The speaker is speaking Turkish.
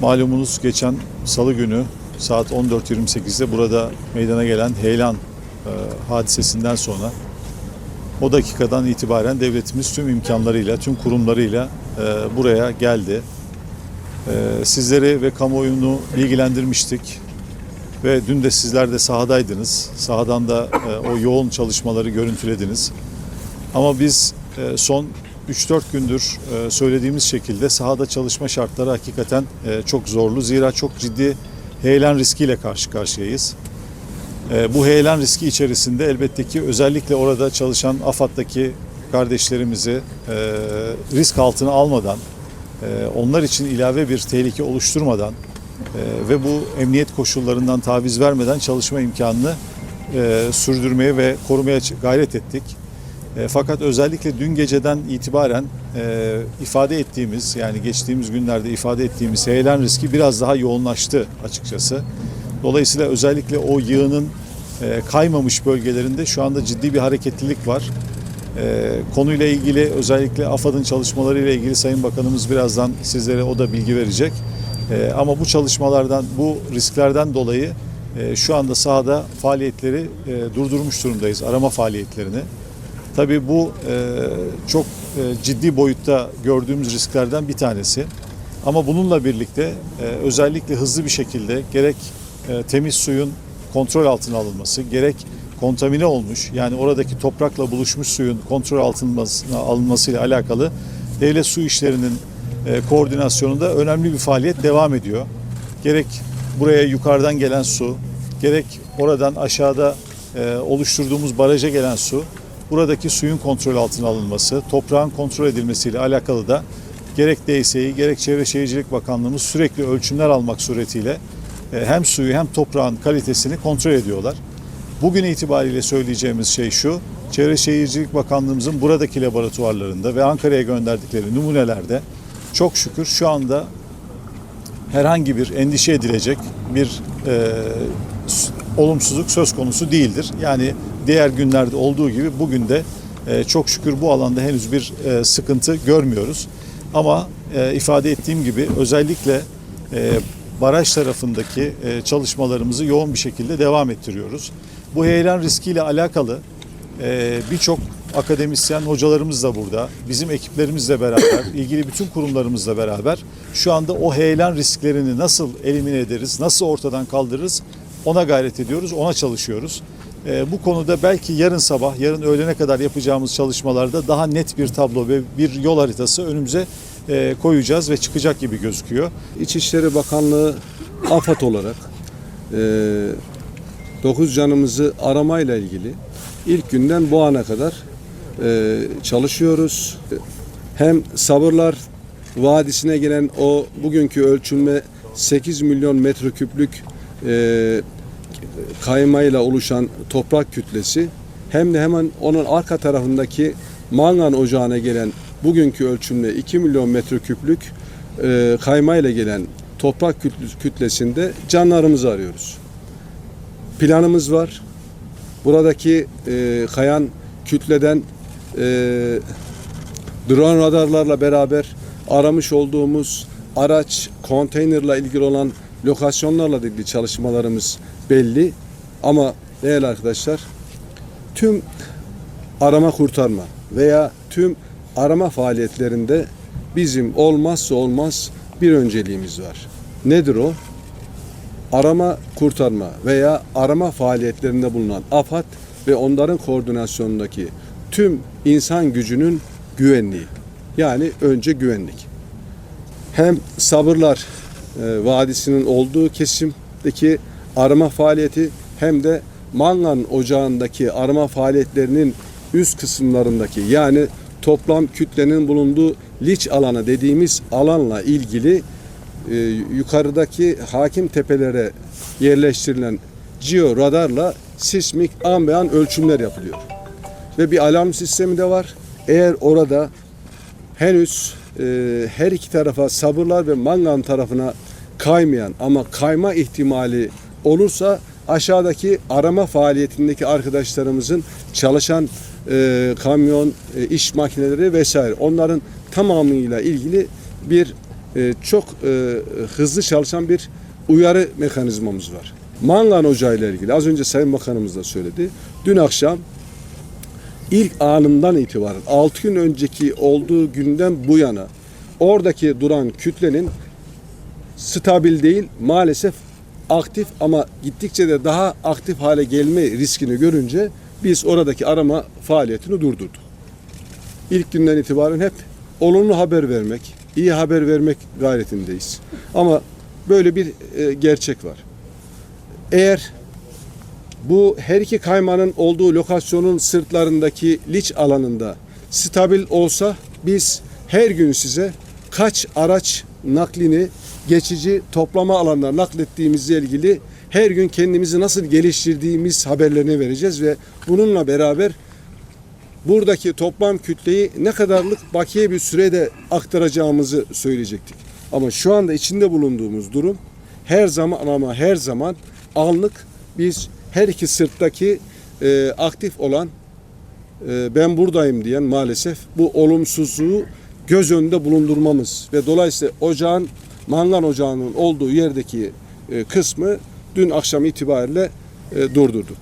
Malumunuz geçen salı günü saat 14.28'de burada meydana gelen heyelan e, hadisesinden sonra o dakikadan itibaren devletimiz tüm imkanlarıyla, tüm kurumlarıyla e, buraya geldi. E, sizleri ve kamuoyunu bilgilendirmiştik ve dün de sizler de sahadaydınız. Sahadan da e, o yoğun çalışmaları görüntülediniz. Ama biz e, son 3-4 gündür e, söylediğimiz şekilde sahada çalışma şartları hakikaten e, çok zorlu. Zira çok ciddi heyelan riskiyle karşı karşıyayız. E, Bu heyelan riski içerisinde elbette ki özellikle orada çalışan AFAD'daki kardeşlerimizi risk altına almadan, onlar için ilave bir tehlike oluşturmadan ve bu emniyet koşullarından taviz vermeden çalışma imkanını sürdürmeye ve korumaya gayret ettik. E, Fakat özellikle dün geceden itibaren e, ifade ettiğimiz yani geçtiğimiz günlerde ifade ettiğimiz heyelan riski biraz daha yoğunlaştı açıkçası. Dolayısıyla özellikle o yığının e, kaymamış bölgelerinde şu anda ciddi bir hareketlilik var. Konuyla ilgili özellikle AFAD'ın çalışmalarıyla ilgili Sayın Bakanımız birazdan sizlere o da bilgi verecek. Ama bu çalışmalardan, bu risklerden dolayı şu anda sahada faaliyetleri durdurmuş durumdayız, arama faaliyetlerini. Tabii bu e, çok e, ciddi boyutta gördüğümüz risklerden bir tanesi. Ama bununla birlikte e, özellikle hızlı bir şekilde gerek temiz suyun kontrol altına alınması, gerek kontamine olmuş yani oradaki toprakla buluşmuş suyun kontrol altına alınmasıyla alakalı devlet su işlerinin koordinasyonunda önemli bir faaliyet devam ediyor. Gerek buraya yukarıdan gelen su, gerek oradan aşağıda oluşturduğumuz baraja gelen su buradaki suyun kontrol altına alınması, toprağın kontrol edilmesiyle alakalı da gerek DSİ gerek Çevre Şehircilik Bakanlığımız sürekli ölçümler almak suretiyle e, hem suyu hem toprağın kalitesini kontrol ediyorlar. Bugün itibariyle söyleyeceğimiz şey şu, Çevre Şehircilik Bakanlığımızın buradaki laboratuvarlarında ve Ankara'ya gönderdikleri numunelerde çok şükür şu anda herhangi bir endişe edilecek bir e, olumsuzluk söz konusu değildir. Yani diğer günlerde olduğu gibi bugün de e, çok şükür bu alanda henüz bir e, sıkıntı görmüyoruz. Ama e, ifade ettiğim gibi özellikle baraj tarafındaki çalışmalarımızı yoğun bir şekilde devam ettiriyoruz. Bu heyelan riskiyle alakalı birçok akademisyen hocalarımız da burada. Bizim ekiplerimizle beraber, ilgili bütün kurumlarımızla beraber şu anda o heyelan risklerini nasıl elimine ederiz, nasıl ortadan kaldırırız ona gayret ediyoruz, ona çalışıyoruz. Ee, bu konuda belki yarın sabah, yarın öğlene kadar yapacağımız çalışmalarda daha net bir tablo ve bir yol haritası önümüze e, koyacağız ve çıkacak gibi gözüküyor. İçişleri Bakanlığı AFAD olarak e, 9 canımızı aramayla ilgili ilk günden bu ana kadar e, çalışıyoruz. Hem sabırlar vadisine gelen o bugünkü ölçülme 8 milyon metreküplük e, kaymayla oluşan toprak kütlesi hem de hemen onun arka tarafındaki mangan ocağına gelen bugünkü ölçümle 2 milyon metreküplük e, kaymayla gelen toprak kütle- kütlesinde canlarımızı arıyoruz. Planımız var. Buradaki e, kayan kütleden e, drone radarlarla beraber aramış olduğumuz araç, konteynerla ilgili olan lokasyonlarla ilgili çalışmalarımız belli. Ama değerli arkadaşlar tüm arama kurtarma veya tüm arama faaliyetlerinde bizim olmazsa olmaz bir önceliğimiz var. Nedir o? Arama kurtarma veya arama faaliyetlerinde bulunan AFAD ve onların koordinasyonundaki tüm insan gücünün güvenliği. Yani önce güvenlik. Hem sabırlar vadisinin olduğu kesimdeki arama faaliyeti hem de Mangan ocağındaki arama faaliyetlerinin üst kısımlarındaki yani toplam kütlenin bulunduğu liç alanı dediğimiz alanla ilgili e, yukarıdaki hakim tepelere yerleştirilen geo radarla sismik an ölçümler yapılıyor. Ve bir alarm sistemi de var. Eğer orada henüz e, her iki tarafa sabırlar ve mangan tarafına kaymayan ama kayma ihtimali olursa aşağıdaki arama faaliyetindeki arkadaşlarımızın çalışan e, kamyon, e, iş makineleri vesaire onların tamamıyla ilgili bir e, çok e, hızlı çalışan bir uyarı mekanizmamız var. Mangan Ocağı ile ilgili az önce Sayın Bakanımız da söyledi. Dün akşam ilk anından itibaren 6 gün önceki olduğu günden bu yana oradaki duran kütlenin stabil değil maalesef aktif ama gittikçe de daha aktif hale gelme riskini görünce biz oradaki arama faaliyetini durdurduk. İlk günden itibaren hep olumlu haber vermek, iyi haber vermek gayretindeyiz. Ama böyle bir e, gerçek var. Eğer bu her iki kaymanın olduğu lokasyonun sırtlarındaki liç alanında stabil olsa biz her gün size kaç araç naklini geçici toplama alanına naklettiğimizle ilgili her gün kendimizi nasıl geliştirdiğimiz haberlerini vereceğiz ve bununla beraber buradaki toplam kütleyi ne kadarlık bakiye bir sürede aktaracağımızı söyleyecektik. Ama şu anda içinde bulunduğumuz durum her zaman ama her zaman anlık biz her iki sırttaki e, aktif olan e, ben buradayım diyen maalesef bu olumsuzluğu göz önünde bulundurmamız ve dolayısıyla ocağın mangan ocağının olduğu yerdeki e, kısmı dün akşam itibariyle e, durdurduk.